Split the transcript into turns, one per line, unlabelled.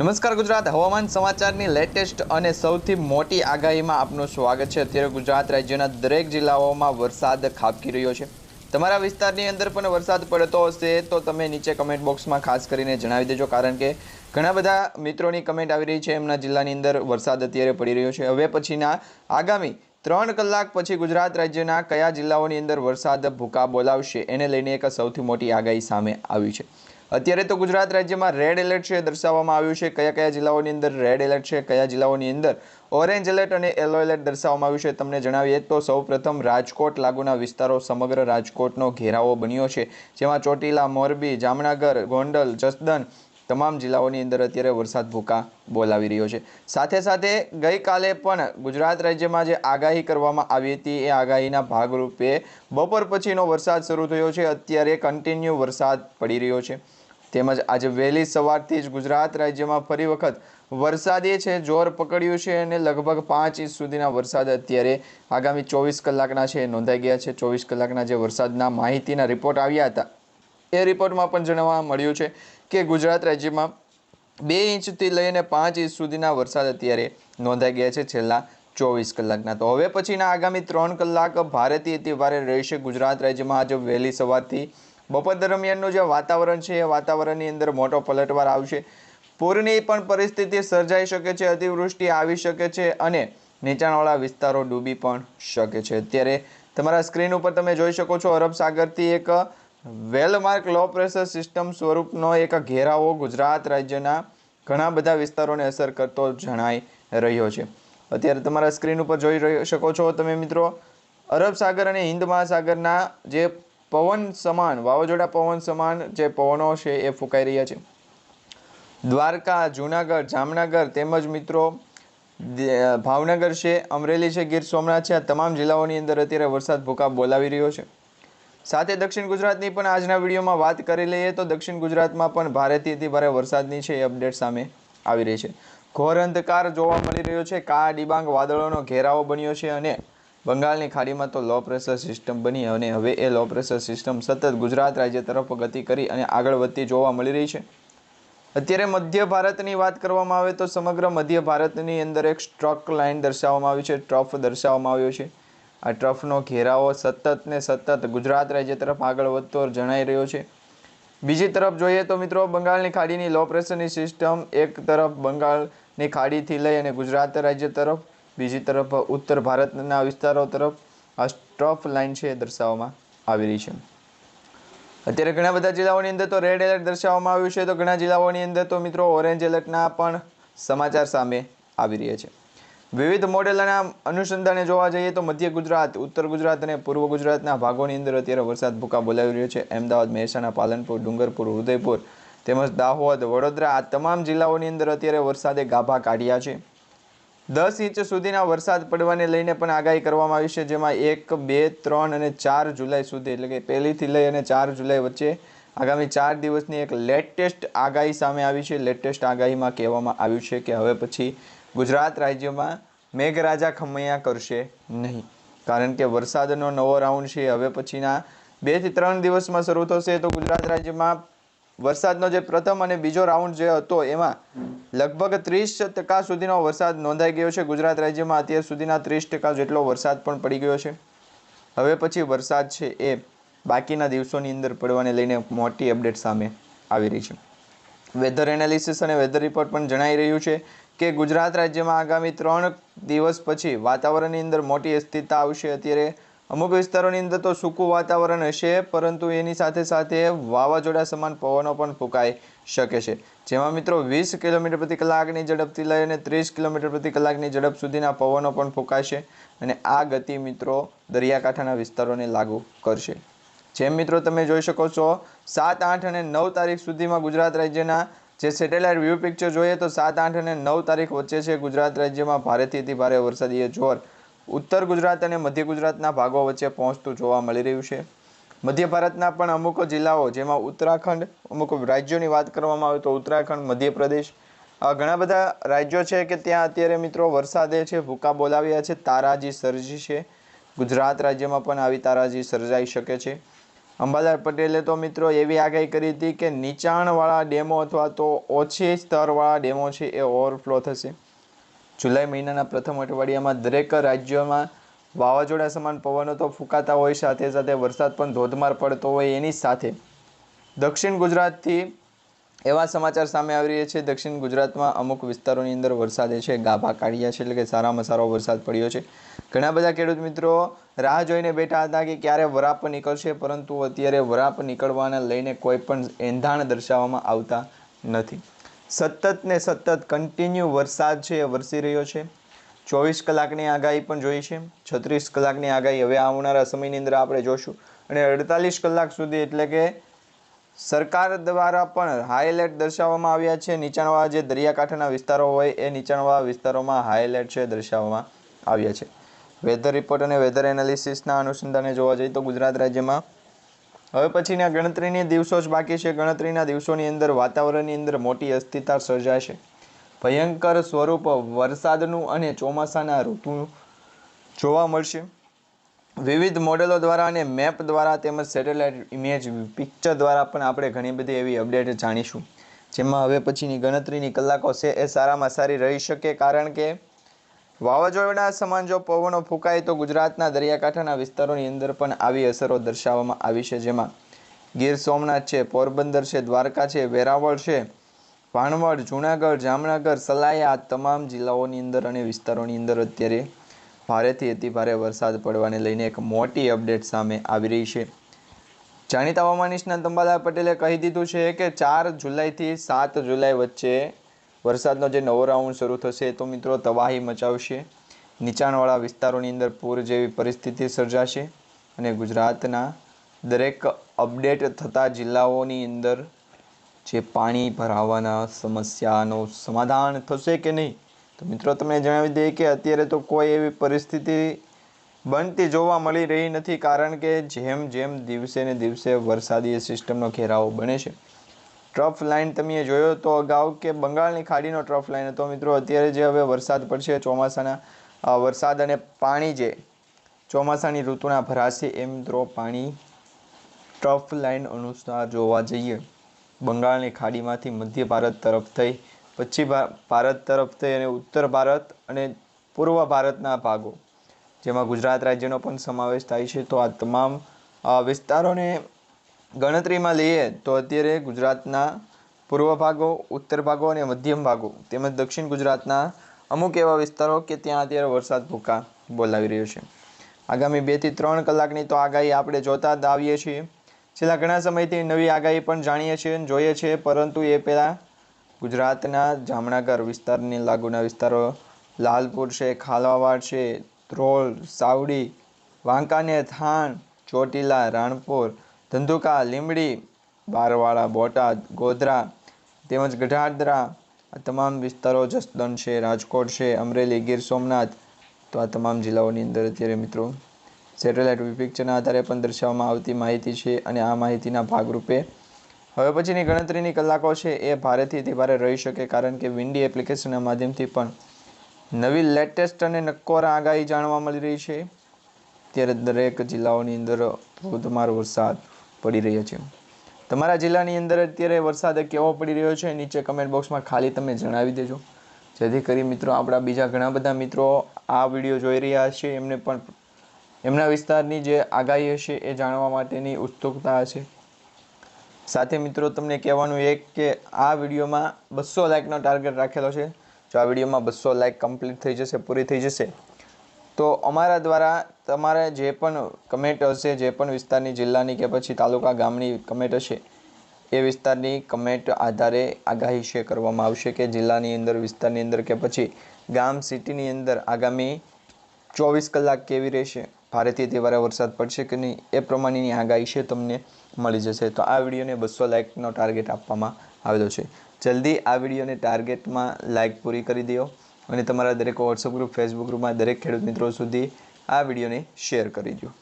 નમસ્કાર ગુજરાત. હવામાન સમાચારની લેટેસ્ટ અને સૌથી મોટી આગાહીમાં આપનું સ્વાગત છે. અત્યારે ગુજરાત રાજ્યના દરેક જિલ્લાઓમાં વરસાદ ખાબકી રહ્યો છે. તમારા વિસ્તારની અંદર પણ વરસાદ પડતો હશે તો તમે નીચે કમેન્ટ બોક્સમાં ખાસ કરીને જણાવી દેજો, કારણ કે ઘણા બધા મિત્રોની કમેન્ટ આવી રહી છે. એમના જિલ્લાની અંદર વરસાદ અત્યારે પડી રહ્યો છે. હવે પછીના આગામી ત્રણ કલાક પછી ગુજરાત રાજ્યના કયા જિલ્લાઓની અંદર વરસાદ ભૂકા બોલાવશે, એને લઈને એક સૌથી મોટી આગાહી સામે આવી છે. અત્યારે તો ગુજરાત રાજ્યમાં રેડ એલર્ટ છે, દર્શાવવામાં આવ્યું છે. કયા કયા જિલ્લાઓની અંદર રેડ એલર્ટ છે, કયા જિલ્લાઓની અંદર ઓરેન્જ એલર્ટ અને યલો એલર્ટ દર્શાવવામાં આવ્યું છે, તમને જણાવીએ તો સૌપ્રથમ રાજકોટ લાગુના વિસ્તારો, સમગ્ર રાજકોટનો ઘેરાવો બન્યો છે. જેમાં ચોટીલા, મોરબી, જામનગર, ગોંડલ જસદન તમામ જિલ્લાઓની અંદર અત્યારે વરસાદ ભૂકા બોલાવી રહ્યો છે. સાથે સાથે ગઈકાલે પણ ગુજરાત રાજ્યમાં જે આગાહી કરવામાં આવી હતી, એ આગાહીના ભાગરૂપે બપોર પછીનો વરસાદ શરૂ થયો છે. અત્યારે કન્ટિન્યુ વરસાદ પડી રહ્યો છે. તેમજ આજે વહેલી સવારથી જ ગુજરાત રાજ્યમાં ફરી વખત વરસાદે છે, જોર પકડ્યું છે અને લગભગ પાંચ ઇંચ સુધીના વરસાદ અત્યારે આગામી ચોવીસ કલાકના છે, નોંધાઈ ગયા છે. ચોવીસ કલાકના જે વરસાદના માહિતીના રિપોર્ટ આવ્યા હતા, એ રિપોર્ટમાં પણ જણાવવા મળ્યું છે કે ગુજરાત રાજ્યમાં બે ઇંચથી લઈને પાંચ ઇંચ સુધીના વરસાદ અત્યારે નોંધાઈ ગયા છે છેલ્લા ચોવીસ કલાકના. તો હવે પછીના આગામી ત્રણ કલાક ભારેથી અતિ ભારે રહેશે ગુજરાત રાજ્યમાં. આજે વહેલી સવારથી બપોર દરમિયાનનું જે વાતાવરણ છે, એ વાતાવરણની અંદર મોટો પલટવાર આવશે. પૂરની પણ પરિસ્થિતિ સર્જાઈ શકે છે, અતિવૃષ્ટિ આવી શકે છે અને નીચાણવાળા વિસ્તારો ડૂબી પણ શકે છે. અત્યારે તમારા સ્ક્રીન ઉપર તમે જોઈ શકો છો, અરબ સાગરથી એક વેલમાર્ક લો પ્રેશર સિસ્ટમ સ્વરૂપનો એક ઘેરાવો ગુજરાત રાજ્યના ઘણા બધા વિસ્તારોને અસર કરતો જણાઈ રહ્યો છે. અત્યારે તમારા સ્ક્રીન ઉપર જોઈ શકો છો તમે મિત્રો, અરબ સાગર અને હિન્દ મહાસાગરના જે પવન સમાન, વાવાઝોડા પવન સમાન જે પવનો છે એ ફૂંકાઈ રહ્યા છે. દ્વારકા, જૂનાગઢ, જામનગર તેમજ મિત્રો ભાવનગર છે, અમરેલી છે, ગીર સોમનાથ છે, આ તમામ જિલ્લાઓની અંદર અત્યારે વરસાદ ભૂકા બોલાવી રહ્યો છે. સાથે દક્ષિણ ગુજરાતની પણ આજના વિડીયોમાં વાત કરી લઈએ તો દક્ષિણ ગુજરાતમાં પણ ભારેથી ભારે વરસાદની છે એ અપડેટ સામે આવી રહી છે. ઘોર અંધકાર જોવા મળી રહ્યો છે. કાળા ડિબાંગ વાદળોનો ઘેરાવો બન્યો છે અને બંગાળની ખાડીમાં તો લો પ્રેશર સિસ્ટમ બની અને હવે એ લો પ્રેશર સિસ્ટમ સતત ગુજરાત રાજ્ય તરફ ગતિ કરી અને આગળ વધતી જોવા મળી રહી છે. અત્યારે મધ્ય ભારતની વાત કરવામાં આવે તો સમગ્ર મધ્ય ભારતની અંદર એક સ્ટ્રક લાઇન દર્શાવવામાં આવી છે, ટ્રફ દર્શાવવામાં આવ્યો છે. આ ટ્રફનો ઘેરાવો સતત ને સતત ગુજરાત રાજ્ય તરફ આગળ વધતો જણાઈ રહ્યો છે. બીજી તરફ જોઈએ તો મિત્રો, બંગાળની ખાડીની લો પ્રેશરની સિસ્ટમ એક તરફ બંગાળની ખાડીથી લઈ અને ગુજરાત રાજ્ય તરફ બીજી તરફ ઉત્તર ભારતના વિસ્તારો તરફ આ સ્ટ્રફ લાઇન છે દર્શાવવામાં આવી રહી છે. અત્યારે ઘણા બધા જિલ્લાઓની અંદર તો રેડ એલર્ટ દર્શાવવામાં આવ્યું છે. તો ઘણા જિલ્લાઓની અંદર તો મિત્રો ઓરેન્જ એલર્ટના પણ સમાચાર સામે આવી રહ્યા છે. વિવિધ મોડેલના અનુસંધાને જોવા જઈએ તો મધ્ય ગુજરાત, ઉત્તર ગુજરાત અને પૂર્વ ગુજરાતના ભાગોની અંદર અત્યારે વરસાદ ભૂકા બોલાવી રહ્યો છે. અમદાવાદ, મહેસાણા, પાલનપુર, ડુંગરપુર, ઉદયપુર તેમજ દાહોદ, વડોદરા આ તમામ જિલ્લાઓની અંદર અત્યારે વરસાદે ગાભા કાઢ્યા છે. દસ ઇંચ સુધીના વરસાદ પડવાને લઈને પણ આગાહી કરવામાં આવી છે, જેમાં એક, બે, ત્રણ અને ચાર જુલાઈ સુધી, એટલે કે પહેલીથી લઈ અને ચાર જુલાઈ વચ્ચે આગામી ચાર દિવસની એક લેટેસ્ટ આગાહી સામે આવી છે. લેટેસ્ટ આગાહીમાં કહેવામાં આવ્યું છે કે હવે પછી ગુજરાત રાજ્યમાં મેઘરાજા ખમૈયા કરશે નહીં. કારણ કે વરસાદનો નવો રાઉન્ડ છે, હવે પછીના બેથી ત્રણ દિવસમાં શરૂ થશે, તો ગુજરાત રાજ્યમાં વરસાદનો જે પ્રથમ અને બીજો રાઉન્ડ જે હતો, એમાં લગભગ ત્રીસ ટકા સુધીનો વરસાદ નોંધાઈ ગયો છે. ગુજરાત રાજ્યમાં અત્યાર સુધીના ત્રીસ ટકા જેટલો વરસાદ પણ પડી ગયો છે. હવે પછી વરસાદ છે એ બાકીના દિવસોની અંદર પડવાને લઈને મોટી અપડેટ સામે આવી રહી છે. વેધર એનાલિસિસ અને વેધર રિપોર્ટ પણ જણાઈ રહ્યું છે કે ગુજરાત રાજ્યમાં આગામી ત્રણ દિવસ પછી વાતાવરણની અંદર મોટી અસ્થિરતા આવશે. અત્યારે અમુક વિસ્તારોની અંદર તો સૂકું વાતાવરણ હશે, પરંતુ એની સાથે સાથે વાવાઝોડા સમાન પવનો પણ ફૂંકાઈ શકે છે. જેમાં મિત્રો વીસ કિલોમીટર પ્રતિ કલાકની ઝડપથી લઈને ત્રીસ કિલોમીટર પ્રતિ કલાકની ઝડપ સુધીના પવનો પણ ફૂંકાશે અને આ ગતિ મિત્રો દરિયાકાંઠાના વિસ્તારોને લાગુ કરશે. જેમ મિત્રો તમે જોઈ શકો છો, સાત, આઠ અને નવ તારીખ સુધીમાં ગુજરાત રાજ્યના જે સેટેલાઇટ વ્યૂ પિક્ચર જોઈએ તો સાત, આઠ અને નવ તારીખ વચ્ચે છે ગુજરાત રાજ્યમાં ભારેથી ભારે વરસાદીય જોર. ઉત્તર ગુજરાત અને મધ્ય ગુજરાતના ભાગો વચ્ચે પહોંચતું જોવા મળી રહ્યું છે. મધ્ય ભારતના પણ અમુક જિલ્લાઓ, જેમાં ઉત્તરાખંડ અમુક રાજ્યોની વાત કરવામાં આવે તો ઉત્તરાખંડ, મધ્યપ્રદેશ ઘણા બધા રાજ્યો છે કે ત્યાં અત્યારે મિત્રો વરસાદે છે, ભૂકા બોલાવ્યા છે, તારાજી સર્જી છે. ગુજરાત રાજ્યમાં પણ આવી તારાજી સર્જાઈ શકે છે. અંબાલાલ પટેલે તો મિત્રો એવી આગાહી કરી હતી કે નીચાણવાળા ડેમો અથવા તો ઓછી સ્તરવાળા ડેમો છે એ ઓવરફ્લો થશે. જુલાઈ મહિનાના પ્રથમ અઠવાડિયામાં દરેક રાજ્યોમાં વાવાઝોડા સમાન પવનો તો ફૂંકાતા હોય, સાથે સાથે વરસાદ પણ ધોધમાર પડતો હોય એની સાથે. દક્ષિણ ગુજરાતથી એવા સમાચાર સામે આવી રહ્યા છે. દક્ષિણ ગુજરાતમાં અમુક વિસ્તારોની અંદર વરસાદે છે, ગાભા કાઢ્યા છે, એટલે કે સારામાં સારો વરસાદ પડ્યો છે. ઘણા બધા ખેડૂત મિત્રો રાહ જોઈને બેઠા હતા કે ક્યારે વરાપ નીકળશે, પરંતુ અત્યારે વરાપ નીકળવાને લઈને કોઈ પણ એંધાણ દર્શાવવામાં આવતા નથી. સતત ને સતત કન્ટિન્યુ વરસાદ છે એ વરસી રહ્યો છે. ચોવીસ કલાકની આગાહી પણ જોઈ છે. છત્રીસ કલાકની આગાહી હવે આવનારા સમયની અંદર આપણે જોશું. અને અડતાલીસ કલાક સુધી એટલે કે સરકાર દ્વારા પણ હાઈ એલર્ટ દર્શાવવામાં આવ્યા છે. નીચાણવાળા જે દરિયાકાંઠાના વિસ્તારો હોય એ નીચાણવાળા વિસ્તારોમાં હાઈ એલર્ટ છે દર્શાવવામાં આવ્યા છે. વેધર રિપોર્ટ અને વેધર એનાલિસિસના અનુસંધાને જોવા જઈએ તો ગુજરાત રાજ્યમાં હવે પછીના ગણતરીની દિવસો જ બાકી છે. ગણતરીના દિવસોની અંદર વાતાવરણની અંદર મોટી અસ્થિરતા સર્જાશે ભયંકર સ્વરૂપ વરસાદનું અને ચોમાસાના ઋતુનું જોવા મળશે. વિવિધ મોડેલો દ્વારા અને મેપ દ્વારા તેમજ સેટેલાઇટ ઇમેજ પિક્ચર દ્વારા પણ આપણે ઘણી બધી એવી અપડેટ જાણીશું. જેમાં હવે પછીની ગણતરીની કલાકો છે એ સારામાં સારી રહી શકે કારણ કે વાવાઝોડા સમાન જો પવનો ફૂંકાય તો ગુજરાતના દરિયાકાંઠાના વિસ્તારોની અંદર પણ આવી અસરો દર્શાવવામાં આવી છે. જેમાં ગીર સોમનાથ છે, પોરબંદર છે, દ્વારકા છે, વેરાવળ છે, ભાણવડ, જૂનાગઢ, જામનગર, સલાયા, આ તમામ જિલ્લાઓની અંદર અને વિસ્તારોની અંદર અત્યારે ભારેથી અતિ ભારે વરસાદ પડવાને લઈને એક મોટી અપડેટ સામે આવી રહી છે. જાણીતા હવામાન નિષ્ણાત અંબાલાલ પટેલે કહી દીધું છે કે ચાર જુલાઈથી સાત જુલાઈ વચ્ચે વરસાદનો જે નવો રાઉન્ડ શરૂ થશે તો મિત્રો તબાહી મચાવશે. નીચાણવાળા વિસ્તારોની અંદર પૂર જેવી પરિસ્થિતિ સર્જાશે અને ગુજરાતના દરેક અપડેટ થતા જિલ્લાઓની અંદર જે પાણી ભરાવાના સમસ્યાનો સમાધાન થશે કે નહીં? તો મિત્રો તમને જણાવી દઈએ કે અત્યારે તો કોઈ એવી પરિસ્થિતિ બનતી જોવા મળી રહી નથી કારણ કે જેમ જેમ દિવસે ને દિવસે વરસાદી સિસ્ટમનો ઘેરાવો બને છે. ટ્રફ લાઇન તમે જોયો તો અગાઉ કે બંગાળની ખાડીનો ટ્રફ લાઇન હતો. મિત્રો, અત્યારે જે હવે વરસાદ પડશે, ચોમાસાના વરસાદ અને પાણી જે ચોમાસાની ઋતુના ભરાશે એ મિત્રો પાણી ટ્રફ લાઇન અનુસાર જોવા જઈએ. બંગાળની ખાડીમાંથી મધ્ય ભારત તરફ થઈ, પશ્ચિમ ભારત તરફ થઈ અને ઉત્તર ભારત અને પૂર્વ ભારતના ભાગો, જેમાં ગુજરાત રાજ્યનો પણ સમાવેશ થાય છે. તો આ તમામ વિસ્તારોને ગણતરીમાં લઈએ તો અત્યારે ગુજરાતના પૂર્વ ભાગો, ઉત્તર ભાગો અને મધ્યમ ભાગો તેમજ દક્ષિણ ગુજરાતના અમુક એવા વિસ્તારો કે ત્યાં અત્યારે વરસાદ ભૂકા બોલાવી રહ્યો છે. આગામી બેથી ત્રણ કલાકની તો આગાહી આપણે જોતા જ આવીએ છીએ. છેલ્લા ઘણા સમયથી નવી આગાહી પણ જાણીએ છીએ અને જોઈએ છીએ, પરંતુ એ પહેલાં ગુજરાતના જામનગર વિસ્તારની લાગુના વિસ્તારો, લાલપુર છે ખાલવાવાડ છે, ધ્રોલ, સાવડી, વાંકાનેર, થાણ, ચોટીલા, રાણપુર ધંધુકા, લીંબડી, બારવાળા, બોટાદ, ગોધરા, તેમજ ગઢાદરા આ તમામ વિસ્તારો જસદણ છે, રાજકોટ છે, અમરેલી, ગીર સોમનાથ તો આ તમામ જિલ્લાઓની અંદર અત્યારે મિત્રો સેટેલાઇટ પિક્ચરના આધારે પણ દર્શાવવામાં આવતી માહિતી છે અને આ માહિતીના ભાગરૂપે હવે પછીની ગણતરીની કલાકો છે એ ભારેથી તે ભારે રહી શકે કારણ કે વિન્ડી એપ્લિકેશનના માધ્યમથી પણ નવી લેટેસ્ટ અને નક્કોર આગાહી જાણવા મળી રહી છે. ત્યારે દરેક જિલ્લાઓની અંદર ધોધમાર વરસાદ પડી રહ્યો છે. તમારા જિલ્લાની અંદર અત્યારે વરસાદ કેવો પડી રહ્યો છે, નીચે કમેન્ટ બોક્સમાં ખાલી તમે જણાવી દેજો. જેથી કરી મિત્રો આપણા બીજા ઘણા બધા મિત્રો આ વીડિયો જોઈ રહ્યા છે એમને પણ એમના વિસ્તારની જે આગાહી હશે એ જાણવા માટેની ઉત્સુકતા હશે. સાથે મિત્રો તમને કહેવાનું એક કે આ વિડીયોમાં બસો લાઇકનો ટાર્ગેટ રાખેલો છે. જો આ વિડીયોમાં બસો લાઇક કમ્પ્લીટ થઈ જશે, પૂરી થઈ જશે તો અમારા દ્વારા તમારે જે પણ કમેન્ટ હશે, જે પણ વિસ્તારની જિલ્લાની કે પછી તાલુકા ગામની કમેન્ટ હશે, એ વિસ્તારની કમેન્ટ આધારે આગાહી છે કરવામાં આવશે કે જિલ્લાની અંદર, વિસ્તારની અંદર કે પછી ગામ સિટીની અંદર આગામી ચોવીસ કલાક કેવી રહેશે, ભારેથી તેવારે વરસાદ પડશે કે નહીં, એ પ્રમાણેની આગાહી છે તમને મળી જશે. તો આ વિડીયોને બસો લાઇકનો ટાર્ગેટ આપવામાં આવેલો છે. જલ્દી આ વિડીયોને ટાર્ગેટમાં લાઇક પૂરી કરી દો. અને તમારા દરેક વોટ્સઅપ ગ્રુપ ફેસબુક ગ્રુપમાં દરેક ખેડૂત મિત્રો સુધી આ વિડીયોને શેર કરી દો